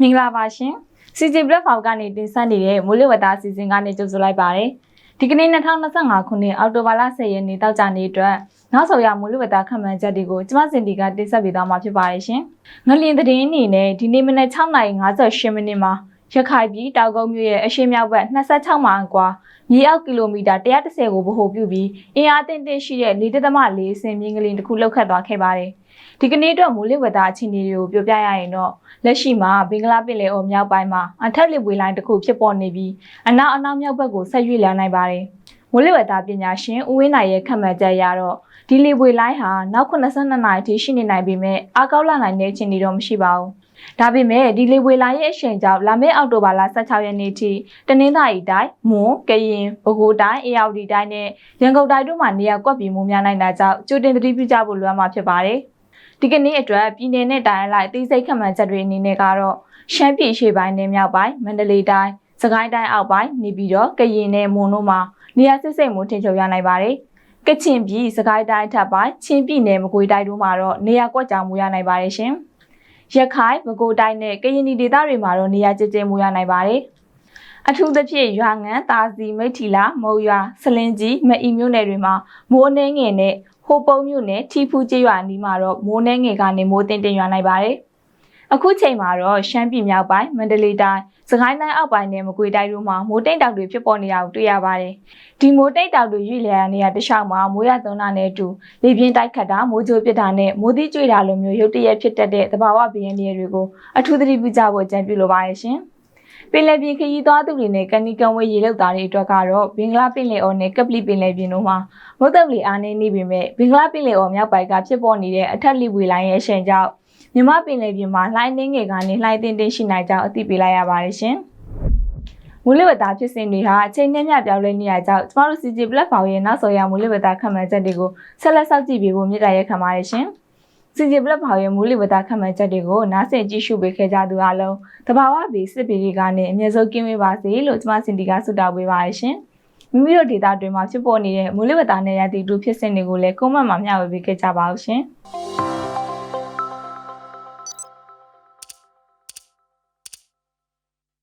မင်္ဂလာပါရှင် CJ Platform ကနေတင်ဆက်နေတဲ့မိုးလေဝသအစီအစဉ်ကနေကြိုဆိုလိုက်ပါတယ်ဒီကနေ့2025ခုနှစ်အောက်တိုဘာလ10ရက်နေ့တောက်ကြနေ့အတွက်နောက်ဆုံးရမိုးလေဝသခန့်မှန်းချက်တွေကိုကျမစင်တီကတင်ဆက်ပေးသွားမှာဖြစ်ပါတယ်ရှင်ငလျင်သတင်းအနေနဲ့ဒီနေ့မနက်6:58မိနစ်မှာ ရခိုင်ပြည်တောက်ကုန်းမြို့ရဲ့အရှေ့မြောက်ဘက်26မိုင်အကွာမြေအောက်ကီလိုမီတာ130ကိုဗဟိုပြုပြီးအင်အားတင့်တင့်ရှိတဲ့4.4စင်မြင့်ကလေးတစ်ခုလောက်ခတ်သွားခဲ့ပါတယ်ဒီကနေ့အတွက်မိုးလေဝသအခြေအနေတွေကိုပြောပြရရင်တော့လက်ရှိမှာဘင်္ဂလားပင်လယ်အော်မြောက်ပိုင်းမှာအထက်လေပွေလိုင်းတစ်ခုဖြစ်ပေါ်နေပြီးအနောက်အနောက်မြောက်ဘက်ကိုဆက်ရွေ့လာနိုင်ပါတယ်။ မိုးလေဝသပညာရှင်ဦးဝင်းနိုင်ရဲ့ခန့်မှန်းချက်အရတော့ဒီလေပွေလိုင်းဟာနောက်82နာရီထိရှိနေနိုင်ပေမဲ့အကောက်လာနိုင်တဲ့အခြေအနေတော့မရှိပါဘူး။ဒါပေမဲ့ဒီလေပွေလိုင်းရဲ့အရှိန်ကြောင့်လာမယ့်အောက်တိုဘာလ16ရက်နေ့ထိတနင်္သာရီတိုင်းမွန်ကရင်ပဲခူးတိုင်းအေရဝတီတိုင်းနဲ့ရန်ကုန်တိုင်းတို့မှာနေရာကွက်ပြီးမှုများနိုင်တာကြောင့်ကြိုတင်သတိပြုကြဖို့လိုအပ်မှာဖြစ်ပါတယ်။ဒီကနေ့အတွက်ပြည်내နဲ့တိုင်းအလိုက်သိစိတ်ခန့်မှန်းချက်တွေအနေနဲ့ကတော့ရှမ်းပြည်ရှေ့ပိုင်းနဲ့မြောက်ပိုင်းမန္တလေးတိုင်းစကိုင်းတိုင်းအောက်ပိုင်းနေပြီးတော့ကရင်နဲ့မွန်တို့မှာ နေရာစစ်စိတ်မှုထင်ချုပ်ရနိုင်ပါတယ်။ကချင်ပြည်စကိုင်းတိုင်းထပ်ပိုင်းချင်းပြည်နယ်မကွေးတိုင်းတို့မှာတော့နေရာကွက်ကြောင်မှုရနိုင်ပါတယ်ရှင်။ရခိုင်ပဲခူးတိုင်းနဲ့ကရင်ပြည်ဒေသတွေမှာတော့နေရာကျကျမှုရနိုင်ပါတယ်။အထူးသဖြင့်ရွာငံတာစီမိတ်ထီလာမုံရွာဆလင်းကြီးမအီမြို့နယ်တွေမှာမိုးနှင်းငယ်နဲ့ဟိုပုံမြို့နယ်ထီဖူးကျေးရွာနီးမှာတော့မိုးနှင်းငယ်ကနေမိုးတင်တင်ရွာနိုင်ပါတယ်။ အခုချိန်မှာတော့ရှမ်းပြည်မြောက်ပိုင်းမန္တလေးတိုင်းစကိုင်းတိုင်းအောက်ပိုင်းနဲ့မကွေးတိုင်းတို့မှာမိုးတိတ်တောက်တွေဖြစ်ပေါ်နေတာကိုတွေ့ရပါတယ်။ဒီမိုးတိတ်တောက်တွေရွေ့လျာနေရတခြားမှာမိုးရသွန်းတာနဲ့အတူလေပြင်းတိုက်ခတ်တာမိုးကြိုးပစ်တာနဲ့မိုးသီးကျွေတာလိုမျိုးရုတ်တရက်ဖြစ်တတ်တဲ့သဘာဝဘေးရန်တွေကိုအထူးသတိပြုကြဖို့ကြံပြုလိုပါရဲ့ရှင်။ပင်လယ်ပြင်ခရီးသွားသူတွေနဲ့ကန်နီကန်ဝဲရေလောက်သားတွေအတွက်ကတော့ဘင်္ဂလားပင်လယ်အော်နဲ့ကပလီပင်လယ်ပြင်တို့မှာမုတ်တက်လီအားနေနေပေမဲ့ဘင်္ဂလားပင်လယ်အော်မြောက်ပိုင်းကဖြစ်ပေါ်နေတဲ့အထက်လီဝေလိုင်းရဲ့အရှိန်ကြောင့် မြမပင်လယ်ပြင်မှာလှိုင်းနှင်းငယ်ကနေလှိုင်းတင်းတင်းရှိနိုင်ကြောင်းအသိပေးလိုက်ရပါတယ်ရှင်။မူလဝတ္တာဖြစ်စဉ်တွေဟာအချိန်နဲ့မျှပြောင်းလဲနေရကြောင်းကျမတို့ CG platform ရဲ့နောက်ဆုံးရမူလဝတ္တာခံမှန်းချက်တွေကိုဆက်လက်စောင့်ကြည့်ပေးဖို့မြစ်တာရက်ခံပါတယ်ရှင်။ CG platform ရဲ့မူလဝတ္တာခံမှန်းချက်တွေကိုနားဆင်ကြည့်ရှုပေးခဲ့ကြသူအားလုံးတဘာဝဘေးစစ်ပေတွေကနေအမြဲဆုံးကင်းဝေးပါစေလို့ကျမစင်တီကဆုတောင်းပေးပါရရှင်။မိမိတို့ဒေတာတွေမှာဖြစ်ပေါ်နေတဲ့မူလဝတ္တာနဲ့ရသည့်ဒုဖြစ်စဉ်တွေကိုလည်းကွန်မန့်မှာမျှဝေပေးခဲ့ကြပါဦးရှင်။